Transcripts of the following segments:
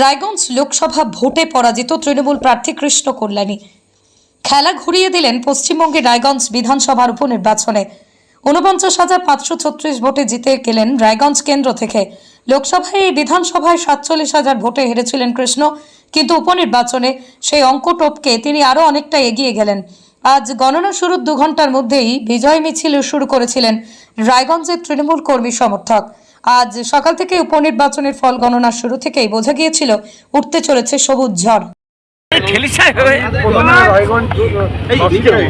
রায়গঞ্জ লোকসভা ভোটে পরাজিত তৃণমূল প্রার্থী কৃষ্ণ কল্যাণী। খেলা ঘুরিয়ে দিলেন পশ্চিমবঙ্গের রায়গঞ্জ বিধানসভার উপনির্বাচনে। ঊনপঞ্চাশ হাজার পাঁচশো ছত্রিশ ভোটে জিতে গেলেন রায়গঞ্জ কেন্দ্র থেকে। লোকসভায় এই বিধানসভায় সাতচল্লিশ হাজার ভোটে হেরেছিলেন কৃষ্ণ, কিন্তু উপনির্বাচনে সেই অঙ্ক টপকে তিনি আরও অনেকটা এগিয়ে গেলেন। আজ গণনা শুরুর দু ঘণ্টার মধ্যেই বিজয় মিছিল শুরু করেছিলেন রায়গঞ্জের তৃণমূল কর্মী সমর্থক। আজ সকাল থেকে উপনির্বাচনের ফল গণনা শুরু থেকেই বোঝা গিয়েছিল উঠতে চলেছে সবুজ ঝড়। প্রথমে রায়গঞ্জ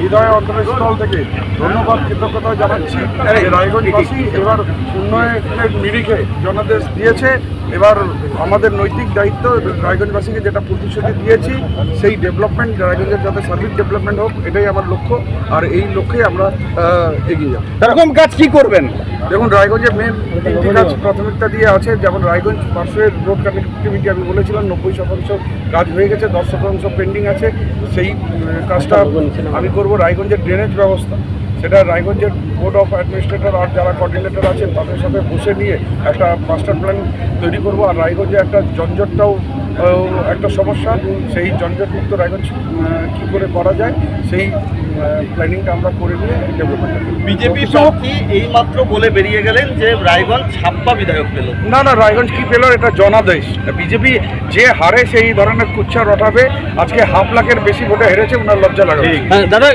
হৃদয় অন্তরস্থল থেকে ধন্যবাদ কৃতজ্ঞতা জানাচ্ছি। এই রায়গঞ্জবাসী এবার উন্নয়নের নিরিখে জনাদেশ দিয়েছে। এবার আমাদের নৈতিক দায়িত্ব রায়গঞ্জবাসীকে যেটা প্রতিশ্রুতি দিয়েছি সেই ডেভেলপমেন্ট রায়গঞ্জের যাতে সার্ভিস ডেভেলপমেন্ট হোক এটাই আমার লক্ষ্য। আর এই লক্ষ্যে আমরা এগিয়ে যাব। এরকম কাজ কি করবেন? দেখুন রায়গঞ্জের মেন তিনটি কাজ প্রাথমিকতা দিয়ে আছে। যেমন রায়গঞ্জ পার্শ্বের রোড কানেক্টিভিটি আমি বলেছিলাম নব্বই শতাংশ কাজ হয়ে গেছে দশ শতাংশ পেন্ডিং আছে সেই কাজটা আমি করব রায়গঞ্জের ড্রেনেজ ব্যবস্থা। সেটা রায়গঞ্জের বোর্ড অফ অ্যাডমিনিস্ট্রেটর আর যারা কোঅর্ডিনেটর আছেন তাদের সাথে বসে নিয়ে একটা মাস্টার প্ল্যান তৈরি করব। আর রায়গঞ্জে একটা জঞ্জটটাও একটা সমস্যা। সেই জঞ্জটমুক্ত রায়গঞ্জ কী করে করা যায় সেই প্ল্যানিংটা আমরা করে নিয়ে ডেভেলপমেন্ট বিজেপি প্রার্থী এইমাত্র বলে বেরিয়ে গেলেন যে রায়গঞ্জ ছাপ্পা বিধায়ক পেল? না না রায়গঞ্জ কি পেল এটা জনাদেশ। বিজেপি যে হারে সেই ধরনের কুচ্ছা রটাবে আজকে হাফ লাখের বেশি ভোটে হেরেছে ওনার লজ্জা লাগাবে। দাদা